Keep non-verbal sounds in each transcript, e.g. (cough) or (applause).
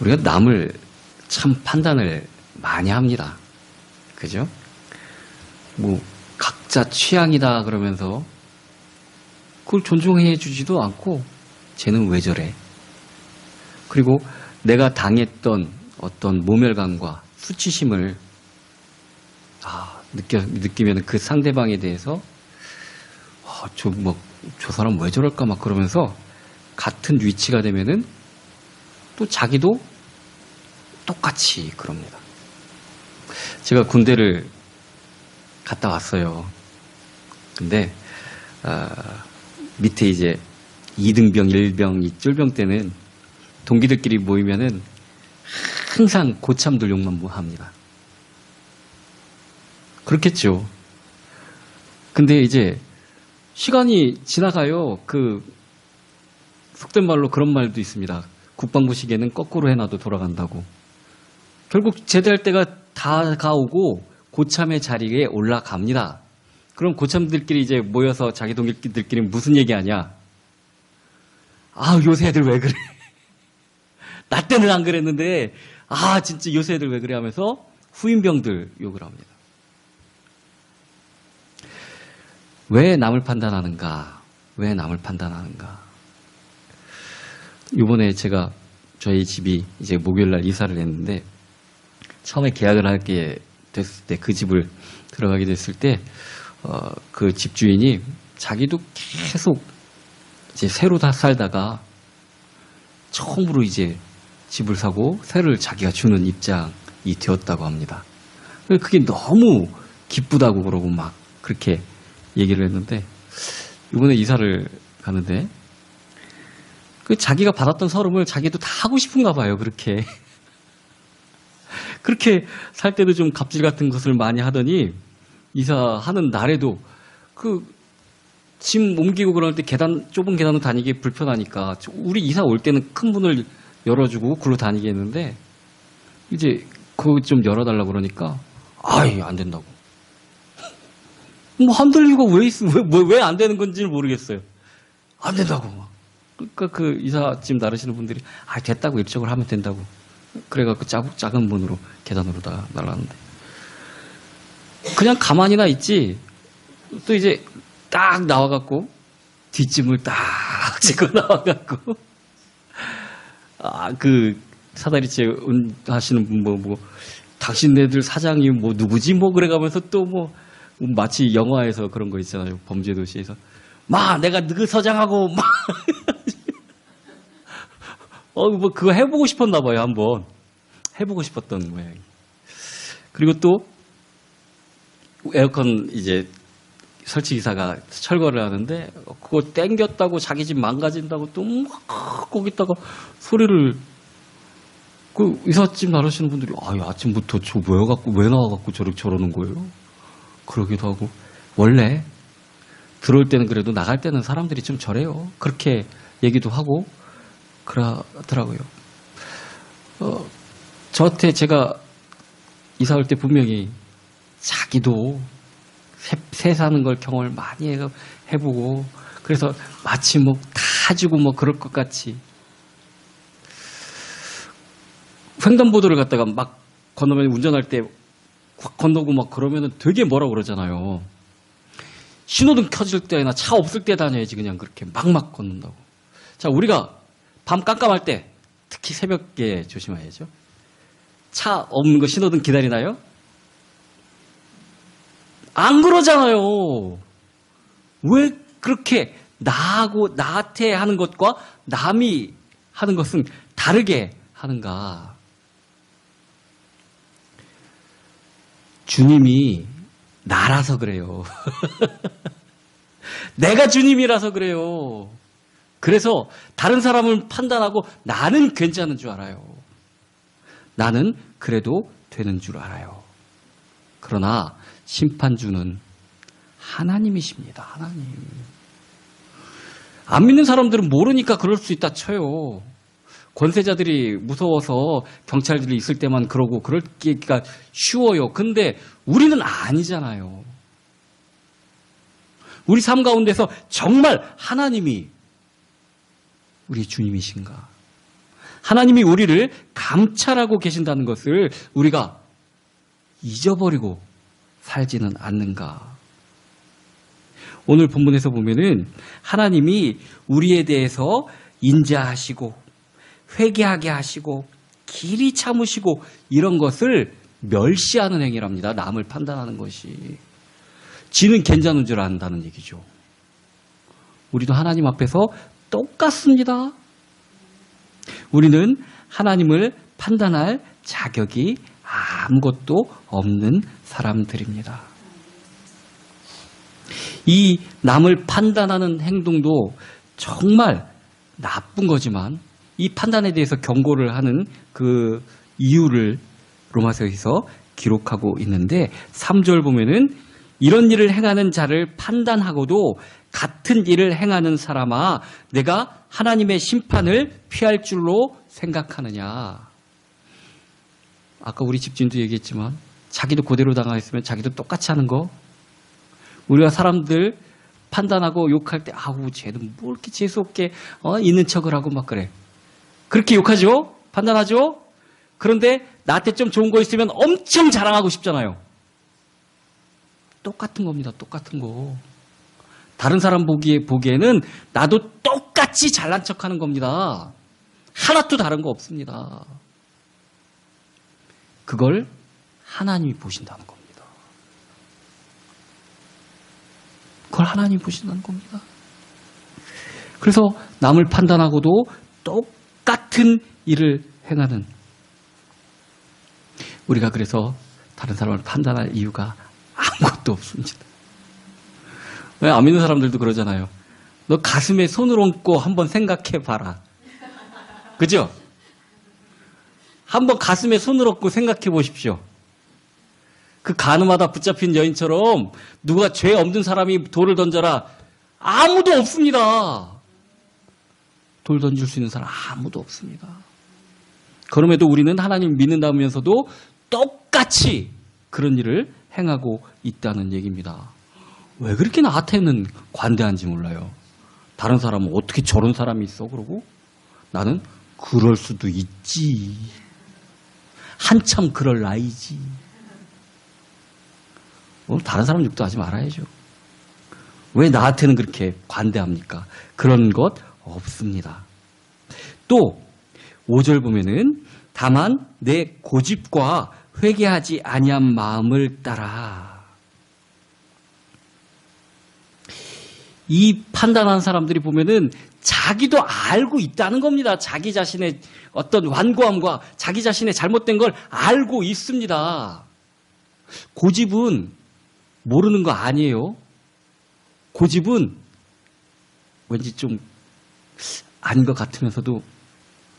우리가 남을 참 판단을 많이 합니다. 그죠? 뭐, 각자 취향이다 그러면서 그걸 존중해 주지도 않고 쟤는 왜 저래? 그리고 내가 당했던 어떤 모멸감과 수치심을 아, 느껴, 느끼면 그 상대방에 대해서 아, 저, 뭐, 저 사람 왜 저럴까 막 그러면서 같은 위치가 되면은 또 자기도 똑같이 그럽니다. 제가 군대를 갔다 왔어요. 근데, 아, 밑에 이제 2등병, 1병, 쫄병 때는 동기들끼리 모이면은 항상 고참들 욕만 뭐 합니다. 그렇겠죠. 근데 이제 시간이 지나가요. 그 속된 말로 그런 말도 있습니다. 국방부 시계는 거꾸로 해놔도 돌아간다고. 결국 제대할 때가 다 가오고 고참의 자리에 올라갑니다. 그럼 고참들끼리 이제 모여서 자기 동기들끼리 무슨 얘기하냐? 아 요새 애들 왜 그래? (laughs) 나 때는 안 그랬는데 아 진짜 요새 애들 왜 그래 하면서 후임병들 욕을 합니다. 왜 남을 판단하는가? 왜 남을 판단하는가? 이번에 제가 저희 집이 이제 목요일 날 이사를 했는데 처음에 계약을 하게 됐을 때 그 집을 들어가게 됐을 때 어, 그 집주인이 자기도 계속 이제 새로 다 살다가 처음으로 이제 집을 사고 새를 자기가 주는 입장이 되었다고 합니다. 그게 너무 기쁘다고 그러고 막 그렇게 얘기를 했는데 이번에 이사를 가는데 그 자기가 받았던 서름을 자기도 다 하고 싶은가 봐요. 그렇게. (laughs) 그렇게 살 때도 좀 갑질 같은 것을 많이 하더니 이사하는 날에도 그 짐 옮기고 그럴 때 계단 좁은 계단으로 다니기 불편하니까 우리 이사 올 때는 큰 문을 열어주고 굴러 다니게 했는데 이제 그거 좀 열어달라 그러니까 아이 안 된다고. 뭐 이유가 왜 있어 왜왜 안 되는 건지는 모르겠어요. 안 된다고 그러니까 그 이사짐 나르시는 분들이 아 됐다고 일적으로 하면 된다고. 그래갖고 작, 작은 문으로 계단으로 다 날랐는데. 그냥 가만히나 있지. 또 이제 딱 나와갖고 뒷짐을 딱 (laughs) 지고 나와갖고. 아 그 사다리째 하시는 분뭐 뭐 당신네들 사장이 뭐 누구지? 뭐 그래가면서 또 뭐 마치 영화에서 그런 거 있잖아요. 범죄도시에서 마 내가 그 서장하고 막 (laughs) 어, 뭐, 그거 해보고 싶었나 봐요, 한번. 해보고 싶었던 모양이. 그리고 또, 에어컨 이제 설치기사가 철거를 하는데, 그거 땡겼다고 자기 집 망가진다고 또 막 거기다가 소리를, 그 이삿짐 나르시는 분들이, 아, 아침부터 저 모여갖고, 왜 나와갖고 저렇게 저러는 거예요? 그러기도 하고, 원래 들어올 때는 그래도 나갈 때는 사람들이 좀 저래요. 그렇게 얘기도 하고, 그러더라고요. 어, 저한테 제가 이사 올 때 분명히 자기도 새, 새 사는 걸 경험을 많이 해, 해보고 그래서 마치 뭐 다 주고 뭐 그럴 것 같이 횡단보도를 갖다가 막 건너면 운전할 때 확 건너고 막 그러면은 되게 뭐라 그러잖아요. 신호등 켜질 때나 차 없을 때 다녀야지 그냥 그렇게 막막 걷는다고. 자, 우리가 밤 깜깜할 때 특히 새벽에 조심해야죠. 차 없는 거 신호등 기다리나요? 안 그러잖아요. 왜 그렇게 나하고 나한테 하는 것과 남이 하는 것은 다르게 하는가? 주님이 나라서 그래요. (laughs) 내가 주님이라서 그래요. 그래서 다른 사람을 판단하고 나는 괜찮은 줄 알아요. 나는 그래도 되는 줄 알아요. 그러나 심판주는 하나님이십니다. 하나님. 안 믿는 사람들은 모르니까 그럴 수 있다 쳐요. 권세자들이 무서워서 경찰들이 있을 때만 그러고 그럴기가 쉬워요. 근데 우리는 아니잖아요. 우리 삶 가운데서 정말 하나님이 우리 주님이신가? 하나님이 우리를 감찰하고 계신다는 것을 우리가 잊어버리고 살지는 않는가. 오늘 본문에서 보면은 하나님이 우리에 대해서 인자하시고 회개하게 하시고 길이 참으시고 이런 것을 멸시하는 행위랍니다. 남을 판단하는 것이. 지는 괜찮은 줄 안다는 얘기죠. 우리도 하나님 앞에서 똑같습니다. 우리는 하나님을 판단할 자격이 아무것도 없는 사람들입니다. 이 남을 판단하는 행동도 정말 나쁜 거지만 이 판단에 대해서 경고를 하는 그 이유를 로마서에서 기록하고 있는데 3절 보면은 이런 일을 행하는 자를 판단하고도 같은 일을 행하는 사람아 내가 하나님의 심판을 피할 줄로 생각하느냐. 아까 우리 집주인도 얘기했지만 자기도 그대로 당하였으면 자기도 똑같이 하는 거. 우리가 사람들 판단하고 욕할 때 아우 쟤는 뭐 이렇게 재수없게 어, 있는 척을 하고 막 그래. 그렇게 욕하죠? 판단하죠? 그런데 나한테 좀 좋은 거 있으면 엄청 자랑하고 싶잖아요. 똑같은 겁니다. 똑같은 거. 다른 사람 보기에, 보기에는 나도 똑같이 잘난 척 하는 겁니다. 하나도 다른 거 없습니다. 그걸 하나님이 보신다는 겁니다. 그걸 하나님이 보신다는 겁니다. 그래서 남을 판단하고도 똑 같은 일을 행하는 우리가 그래서 다른 사람을 판단할 이유가 아무것도 없습니다. 왜 안 믿는 사람들도 그러잖아요. 너 가슴에 손을 얹고 한번 생각해 봐라. 그죠? 한번 가슴에 손을 얹고 생각해 보십시오. 그 가늠하다 붙잡힌 여인처럼 누가 죄 없는 사람이 돌을 던져라. 아무도 없습니다. 돌 던질 수 있는 사람 아무도 없습니다. 그럼에도 우리는 하나님 믿는다면서도 똑같이 그런 일을 행하고 있다는 얘기입니다. 왜 그렇게 나한테는 관대한지 몰라요. 다른 사람은 어떻게 저런 사람이 있어? 그러고 나는 그럴 수도 있지. 한참 그럴 나이지. 오늘 다른 사람 욕도 하지 말아야죠. 왜 나한테는 그렇게 관대합니까? 그런 것 없습니다. 또 5절 보면은 다만 내 고집과 회개하지 아니한 마음을 따라 이 판단한 사람들이 보면은 자기도 알고 있다는 겁니다. 자기 자신의 어떤 완고함과 자기 자신의 잘못된 걸 알고 있습니다. 고집은 모르는 거 아니에요. 고집은 왠지 좀 아닌 것 같으면서도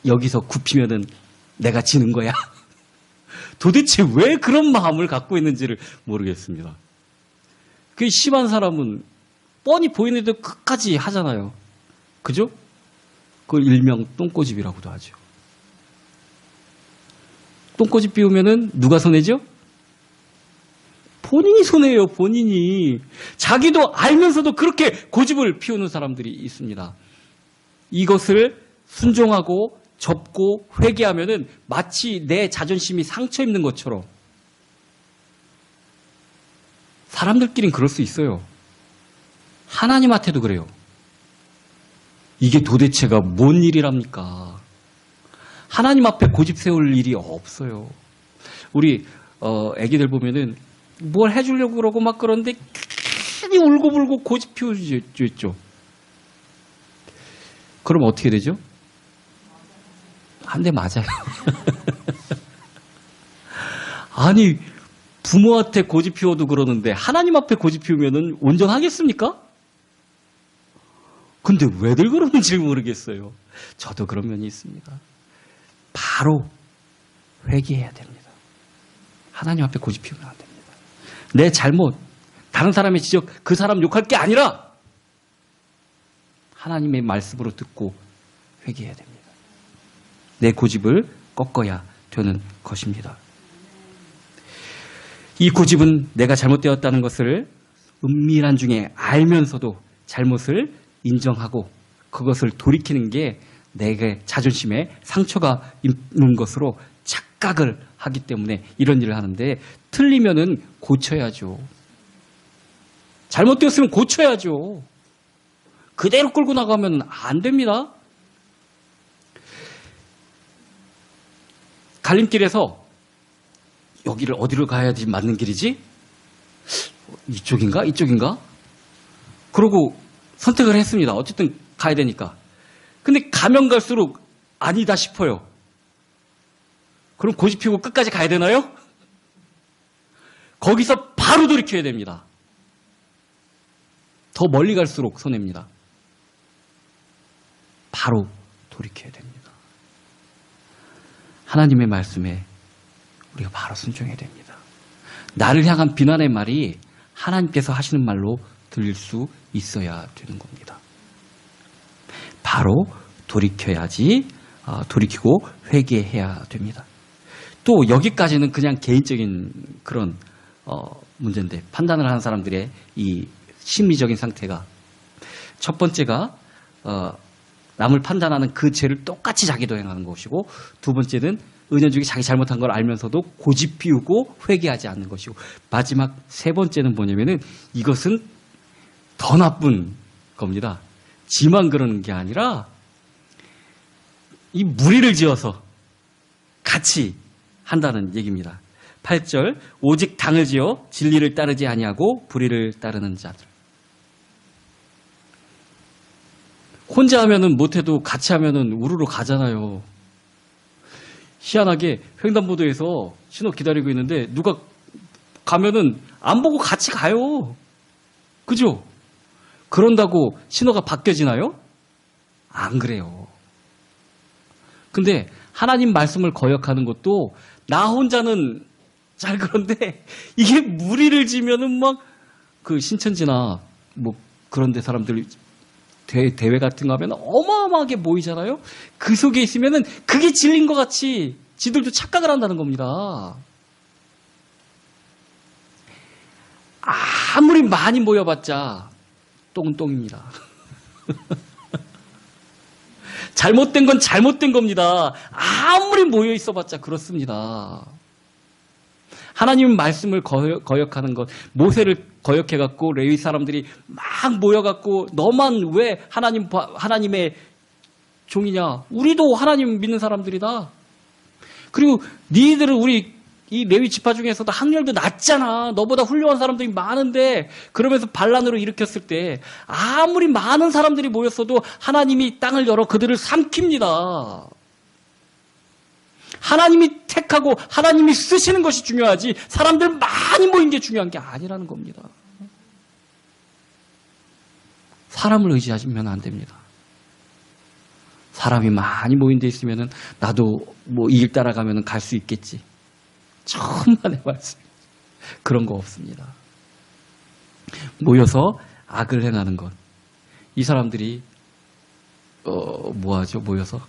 여기서 굽히면은 내가 지는 거야. (laughs) 도대체 왜 그런 마음을 갖고 있는지를 모르겠습니다. 그 심한 사람은 뻔히 보이는데도 끝까지 하잖아요. 그죠? 그걸 일명 똥꼬집이라고도 하죠. 똥꼬집 피우면은 누가 손해죠? 본인이 손해예요, 본인이. 자기도 알면서도 그렇게 고집을 피우는 사람들이 있습니다. 이것을 순종하고 접고 회개하면은 마치 내 자존심이 상처 입는 것처럼 사람들끼린 그럴 수 있어요. 하나님한테도 그래요. 이게 도대체가 뭔 일이랍니까? 하나님 앞에 고집 세울 일이 없어요. 우리 어 애기들 보면은 뭘 해주려고 그러고 막 그러는데 괜히 울고불고 고집 피우죠. 그럼 어떻게 되죠? 한 대 맞아요. (laughs) 아니 부모한테 고집 피워도 그러는데 하나님 앞에 고집 피우면은 온전하겠습니까? 근데 왜들 그러는지 모르겠어요. 저도 그런 면이 있습니다. 바로 회개해야 됩니다. 하나님 앞에 고집 피우면 안 됩니다. 내 잘못, 다른 사람의 지적, 그 사람 욕할 게 아니라 하나님의 말씀으로 듣고 회개해야 됩니다. 내 고집을 꺾어야 되는 것입니다. 이 고집은 내가 잘못되었다는 것을 은밀한 중에 알면서도 잘못을 인정하고 그것을 돌이키는 게 내게 자존심에 상처가 있는 것으로 착각을 하기 때문에 이런 일을 하는데 틀리면은 고쳐야죠. 잘못되었으면 고쳐야죠. 그대로 끌고 나가면 안 됩니다. 갈림길에서 여기를 어디로 가야지 맞는 길이지? 이쪽인가? 이쪽인가? 그러고 선택을 했습니다. 어쨌든 가야 되니까. 근데 가면 갈수록 아니다 싶어요. 그럼 고집 피우고 끝까지 가야 되나요? 거기서 바로 돌이켜야 됩니다. 더 멀리 갈수록 손해입니다. 바로 돌이켜야 됩니다. 하나님의 말씀에 우리가 바로 순종해야 됩니다. 나를 향한 비난의 말이 하나님께서 하시는 말로 들릴 수 있어야 되는 겁니다. 바로 돌이켜야지 어, 돌이키고 회개해야 됩니다. 또 여기까지는 그냥 개인적인 그런 어, 문제인데 판단을 하는 사람들의 이 심리적인 상태가 첫 번째가 어, 남을 판단하는 그 죄를 똑같이 자기도 행하는 것이고 두 번째는 은연중에 자기 잘못한 걸 알면서도 고집 피우고 회개하지 않는 것이고 마지막 세 번째는 뭐냐면은 이것은 더 나쁜 겁니다. 지만 그러는 게 아니라 이 무리를 지어서 같이 한다는 얘기입니다. 8절 오직 당을 지어 진리를 따르지 아니하고 불의를 따르는 자들. 혼자 하면은 못해도 같이 하면은 우르르 가잖아요. 희한하게 횡단보도에서 신호 기다리고 있는데 누가 가면은 안 보고 같이 가요. 그죠? 그런다고 신호가 바뀌어지나요? 안 그래요. 근데 하나님 말씀을 거역하는 것도 나 혼자는 잘 그런데 이게 무리를 지면은 막 그 신천지나 뭐 그런 데 사람들 대, 대회 같은 거 하면 어마어마하게 모이잖아요? 그 속에 있으면은 그게 진린 것 같이 지들도 착각을 한다는 겁니다. 아무리 많이 모여봤자 똥은 똥입니다. (laughs) 잘못된 건 잘못된 겁니다. 아무리 모여 있어봤자 그렇습니다. 하나님 말씀을 거역, 하는 것, 모세를 거역해갖고 레위 사람들이 막 모여갖고 너만 왜 하나님 하나님의 종이냐? 우리도 하나님 믿는 사람들이다. 그리고 니들은 우리 이 레위 지파 중에서도 학렬도 낮잖아. 너보다 훌륭한 사람들이 많은데 그러면서 반란으로 일으켰을 때 아무리 많은 사람들이 모였어도 하나님이 땅을 열어 그들을 삼킵니다. 하나님이 택하고 하나님이 쓰시는 것이 중요하지 사람들 많이 모인 게 중요한 게 아니라는 겁니다. 사람을 의지하시면 안 됩니다. 사람이 많이 모인 데 있으면 나도 뭐일 따라가면 갈수 있겠지. 천만의 말씀. 그런 거 없습니다. 모여서 악을 행하는 것. 이 사람들이 어, 뭐 하죠? 모여서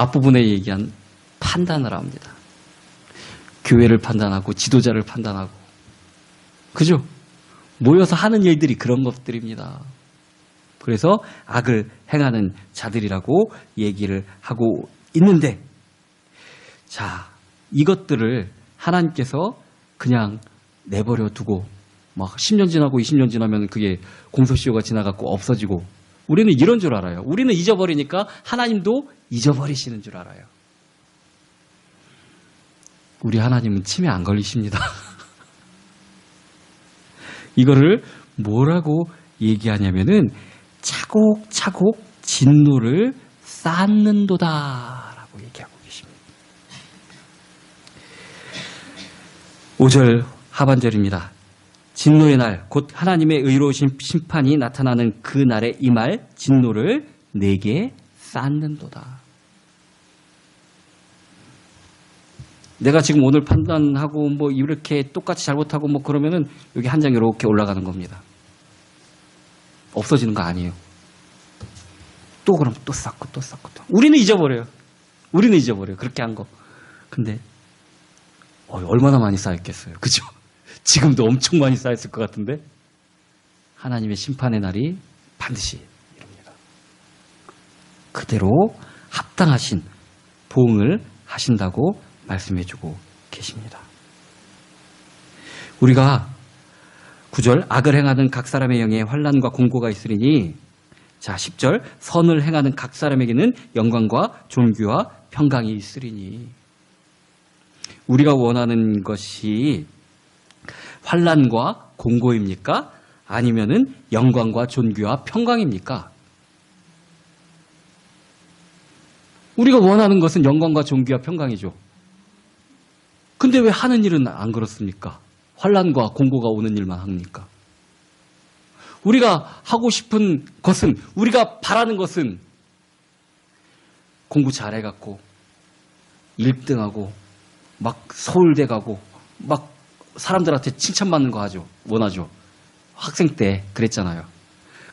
앞부분에 얘기한 판단을 합니다. 교회를 판단하고 지도자를 판단하고 그죠? 모여서 하는 일들이 그런 것들입니다. 그래서 악을 행하는 자들이라고 얘기를 하고 있는데 자, 이것들을 하나님께서 그냥 내버려 두고 막 10년 지나고 20년 지나면 그게 공소시효가 지나갖고 없어지고 우리는 이런 줄 알아요. 우리는 잊어버리니까 하나님도 잊어버리시는 줄 알아요. 우리 하나님은 치매 안 걸리십니다. (laughs) 이거를 뭐라고 얘기하냐면은 차곡차곡 진노를 쌓는도다. 5절 하반절입니다. 진노의 날, 곧 하나님의 의로우신 심판이 나타나는 그 날에 이 말, 진노를 내게 쌓는도다. 내가 지금 오늘 판단하고 뭐 이렇게 똑같이 잘못하고 뭐 그러면은 여기 한 장 이렇게 올라가는 겁니다. 없어지는 거 아니에요. 또 그럼 또 쌓고 또 쌓고 또. 우리는 잊어버려요. 우리는 잊어버려요. 그렇게 한 거. 근데 어, 얼마나 많이 쌓였겠어요. 그죠? 지금도 엄청 많이 쌓였을 것 같은데 하나님의 심판의 날이 반드시 이릅니다. 그대로 합당하신 보응을 하신다고 말씀해주고 계십니다. 우리가 구절 악을 행하는 각 사람의 영에 환란과 공고가 있으리니 자 10절 선을 행하는 각 사람에게는 영광과 존귀와 평강이 있으리니 우리가 원하는 것이 환란과 공고입니까? 아니면은 영광과 존귀와 평강입니까? 우리가 원하는 것은 영광과 존귀와 평강이죠. 근데 왜 하는 일은 안 그렇습니까? 환란과 공고가 오는 일만 합니까? 우리가 하고 싶은 것은 우리가 바라는 것은 공부 잘해갖고 1등하고 막 서울대 가고 막 사람들한테 칭찬받는 거 하죠. 원하죠. 학생 때 그랬잖아요.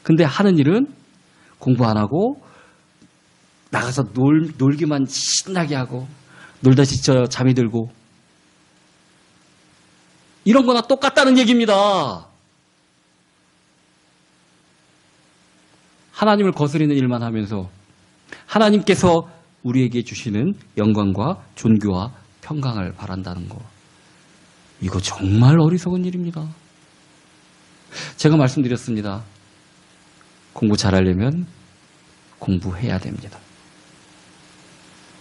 근데 하는 일은 공부 안 하고 나가서 놀, 놀기만 신나게 하고 놀다 지쳐 잠이 들고 이런 거나 똑같다는 얘기입니다. 하나님을 거스리는 일만 하면서 하나님께서 우리에게 주시는 영광과 존귀와 평강을 바란다는 거. 이거 정말 어리석은 일입니다. 제가 말씀드렸습니다. 공부 잘하려면 공부해야 됩니다.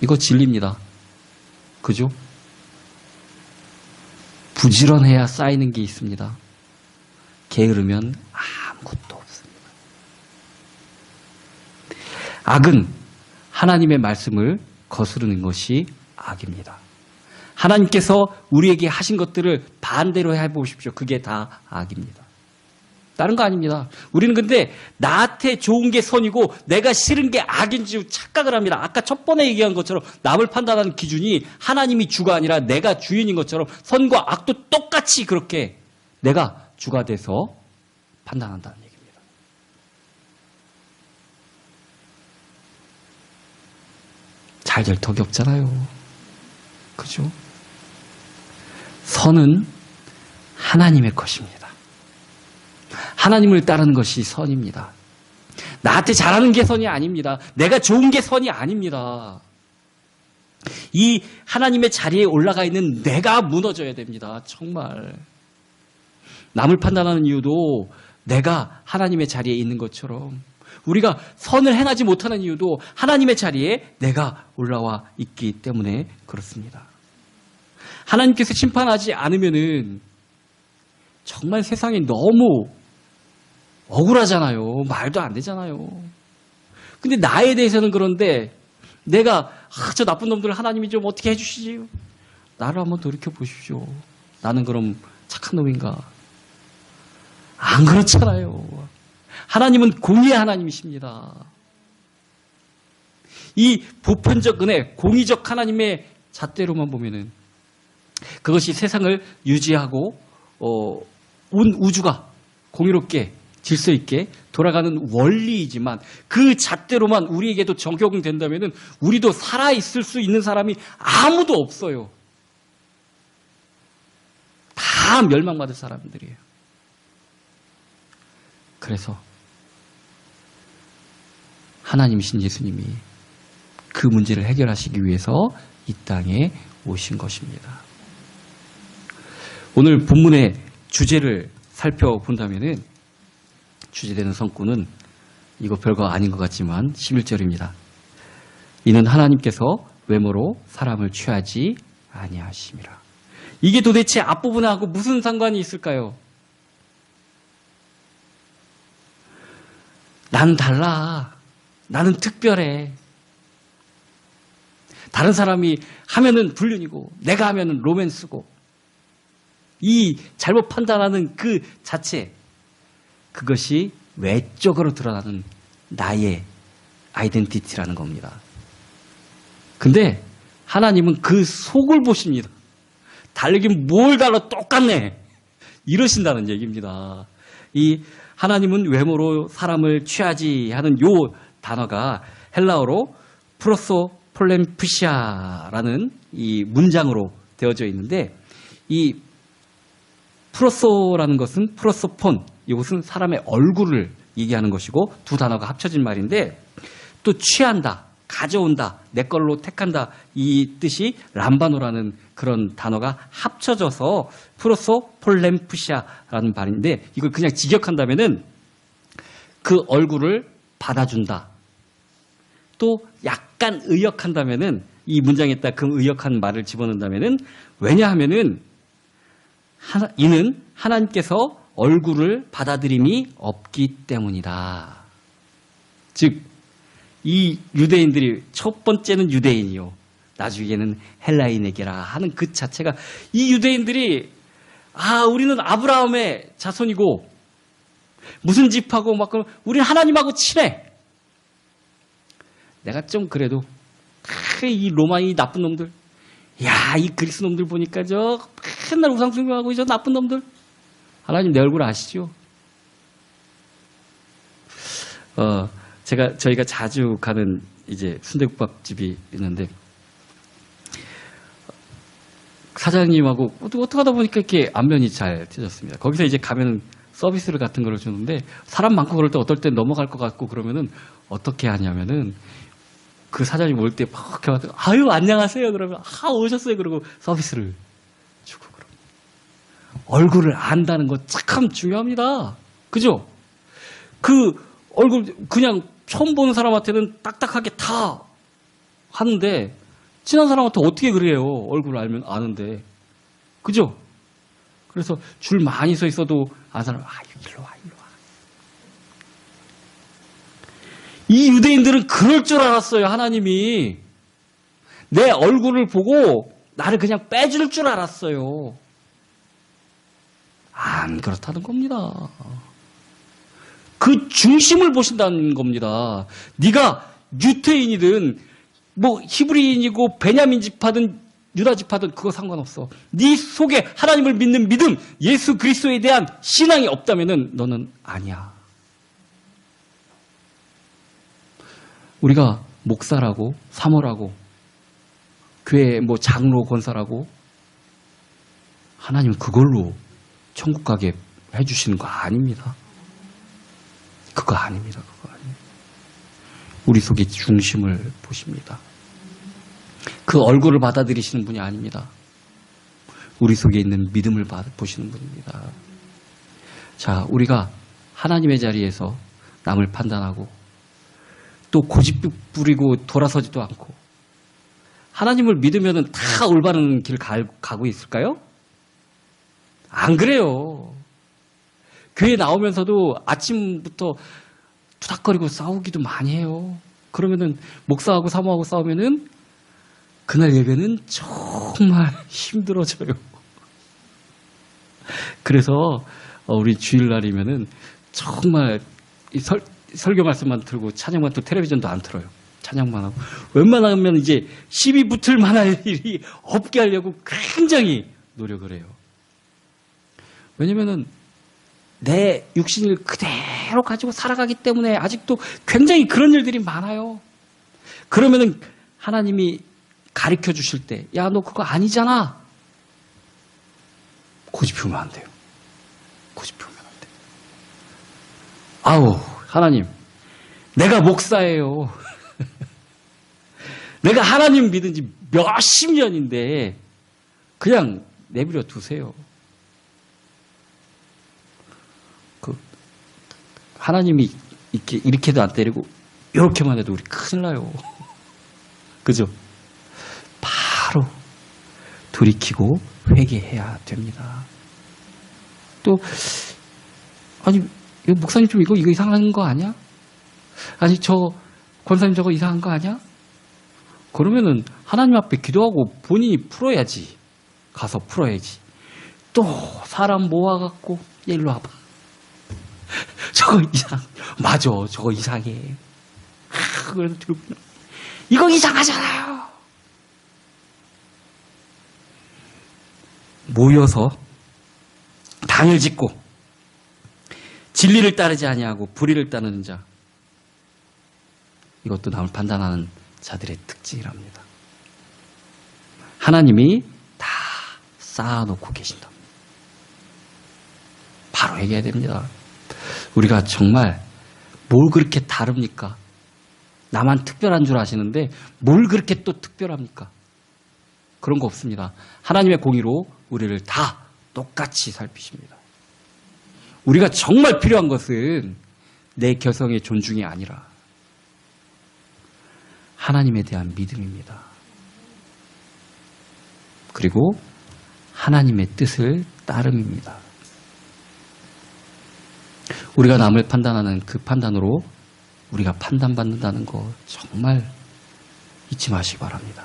이거 진리입니다. 그죠? 부지런해야 쌓이는 게 있습니다. 게으르면 아무것도 없습니다. 악은 하나님의 말씀을 거스르는 것이 악입니다. 하나님께서 우리에게 하신 것들을 반대로 해보십시오. 그게 다 악입니다. 다른 거 아닙니다. 우리는 근데 나한테 좋은 게 선이고 내가 싫은 게 악인지 착각을 합니다. 아까 첫 번에 얘기한 것처럼 남을 판단하는 기준이 하나님이 주가 아니라 내가 주인인 것처럼 선과 악도 똑같이 그렇게 내가 주가 돼서 판단한다는 얘기입니다. 잘될 턱이 없잖아요. 그죠? 선은 하나님의 것입니다. 하나님을 따르는 것이 선입니다. 나한테 잘하는 게 선이 아닙니다. 내가 좋은 게 선이 아닙니다. 이 하나님의 자리에 올라가 있는 내가 무너져야 됩니다. 정말. 남을 판단하는 이유도 내가 하나님의 자리에 있는 것처럼 우리가 선을 행하지 못하는 이유도 하나님의 자리에 내가 올라와 있기 때문에 그렇습니다. 하나님께서 심판하지 않으면은 정말 세상이 너무 억울하잖아요. 말도 안 되잖아요. 근데 나에 대해서는 그런데 내가 아, 저 나쁜 놈들 하나님이 좀 어떻게 해주시지? 나를 한번 돌이켜 보십시오. 나는 그럼 착한 놈인가? 안 그렇잖아요. 하나님은 공의의 하나님이십니다. 이 보편적 은혜, 공의적 하나님의 잣대로만 보면은 그것이 세상을 유지하고 어, 온 우주가 공의롭게 질서 있게 돌아가는 원리이지만 그 잣대로만 우리에게도 적용된다면 우리도 살아 있을 수 있는 사람이 아무도 없어요. 다 멸망받을 사람들이에요. 그래서 하나님이신 예수님이 그 문제를 해결하시기 위해서 이 땅에 오신 것입니다. 오늘 본문의 주제를 살펴본다면은 주제되는 성구는 이거 별거 아닌 것 같지만 11절입니다. 이는 하나님께서 외모로 사람을 취하지 아니하심이라. 이게 도대체 앞부분하고 무슨 상관이 있을까요? 나는 달라. 나는 특별해. 다른 사람이 하면은 불륜이고, 내가 하면은 로맨스고, 이 잘못 판단하는 그 자체, 그것이 외적으로 드러나는 나의 아이덴티티라는 겁니다. 근데 하나님은 그 속을 보십니다. 달리긴 뭘 달라 똑같네. 이러신다는 얘기입니다. 이 하나님은 외모로 사람을 취하지 하는 요 단어가 헬라어로 프로소 폴렘프시아라는 이 문장으로 되어져 있는데 이 프로소라는 것은 프로소폰 이것은 사람의 얼굴을 얘기하는 것이고 두 단어가 합쳐진 말인데 또 취한다, 가져온다, 내 걸로 택한다 이 뜻이 람바노라는 그런 단어가 합쳐져서 프로소 폴렘푸시아라는 말인데 이걸 그냥 직역한다면은 그 얼굴을 받아준다. 또 약간 의역한다면은 이 문장에다 그 의역한 말을 집어넣는다면은 왜냐하면은 하나, 이는 하나님께서 얼굴을 받아들임이 없기 때문이다. 즉, 이 유대인들이 첫 번째는 유대인이요. 나중에는 헬라인에게라 하는 그 자체가 이 유대인들이 아, 우리는 아브라함의 자손이고 무슨 집하고 막 그럼 우리는 하나님하고 친해. 내가 좀 그래도 아, 이 로마 이 나쁜 놈들 야, 이 그리스 놈들 보니까 저 맨날 우상 숭배하고 저 나쁜 놈들. 하나님 내 얼굴 아시죠? 어, 제가 저희가 자주 가는 이제 순대국밥 집이 있는데 사장님하고 어떻게 하다 보니까 이렇게 안면이 잘 펴졌습니다. 거기서 이제 가면은 서비스를 같은 걸 주는데 사람 많고 그럴 때 어떨 때 넘어갈 것 같고 그러면은 어떻게 하냐면은 그 사장님 올 때막 이렇게 아유 안녕하세요 그러면 아 오셨어요 그러고 서비스를 얼굴을 안다는 거 참 중요합니다. 그죠? 그 얼굴 그냥 처음 보는 사람한테는 딱딱하게 다 하는데 친한 사람한테 어떻게 그래요? 얼굴 알면 아는데 그죠? 그래서 줄 많이 서 있어도 안 사람 아 일로 와 일로 와. 이 유대인들은 그럴 줄 알았어요 하나님이 내 얼굴을 보고 나를 그냥 빼줄 줄 알았어요. 안 그렇다는 겁니다. 그 중심을 보신다는 겁니다. 네가 유태인이든 뭐 히브리인이고 베냐민 지파든 유다 지파든 그거 상관없어. 네 속에 하나님을 믿는 믿음, 예수 그리스도에 대한 신앙이 없다면은 너는 아니야. 우리가 목사라고 사모라고 교회 뭐 장로 권사라고 하나님 그걸로 천국 가게 해주시는 거 아닙니다. 그거 아닙니다. 그거 아니에요. 우리 속의 중심을 보십니다. 그 얼굴을 받아들이시는 분이 아닙니다. 우리 속에 있는 믿음을 보시는 분입니다. 자, 우리가 하나님의 자리에서 남을 판단하고 또 고집 부리고 돌아서지도 않고 하나님을 믿으면 다 올바른 길 가고 있을까요? 안 그래요. 교회 나오면서도 아침부터 투닥거리고 싸우기도 많이 해요. 그러면은 목사하고 사모하고 싸우면은 그날 예배는 정말 (laughs) 힘들어져요. 그래서 어, 우리 주일날이면은 정말 설, 설교 말씀만 들고 찬양만 또 텔레비전도 안 틀어요. 찬양만 하고 웬만하면 이제 시비 붙을 만한 (laughs) 일이 없게 하려고 굉장히 노력을 해요. 왜냐면은 내 육신을 그대로 가지고 살아가기 때문에 아직도 굉장히 그런 일들이 많아요. 그러면은 하나님이 가르쳐 주실 때, 야, 너 그거 아니잖아. 고집 피우면 안 돼요. 고집 피우면 안 돼. 아우, 하나님, 내가 목사예요. (laughs) 내가 하나님 믿은 지 몇십 년인데, 그냥 내버려 두세요. 하나님이 이렇게, 이렇게도 안 때리고, 이렇게만 해도 우리 큰일 나요. (laughs) 그죠? 바로 돌이키고 회개해야 됩니다. 또, 아니, 목사님 좀 이거, 이거 이상한 거 아니야? 아니, 저, 권사님 저거 이상한 거 아니야? 그러면은 하나님 앞에 기도하고 본인이 풀어야지. 가서 풀어야지. 또 사람 모아갖고, 일로 와봐. 저거 이상, 맞아, 저거 이상해. 아, 그래서 이거 이상하잖아요. 모여서 당을 짓고 진리를 따르지 아니하고 불의를 따르는 자. 이것도 남을 판단하는 자들의 특징이랍니다. 하나님이 다 쌓아놓고 계신다. 바로 얘기해야 됩니다. 우리가 정말 뭘 그렇게 다릅니까? 나만 특별한 줄 아시는데 뭘 그렇게 또 특별합니까? 그런 거 없습니다. 하나님의 공의로 우리를 다 똑같이 살피십니다. 우리가 정말 필요한 것은 내 개성의 존중이 아니라 하나님에 대한 믿음입니다. 그리고 하나님의 뜻을 따름입니다. 우리가 남을 판단하는 그 판단으로 우리가 판단받는다는 거 정말 잊지 마시기 바랍니다.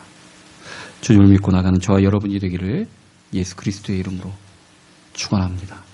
주님을 믿고 나가는 저와 여러분이 되기를 예수 그리스도의 이름으로 축원합니다.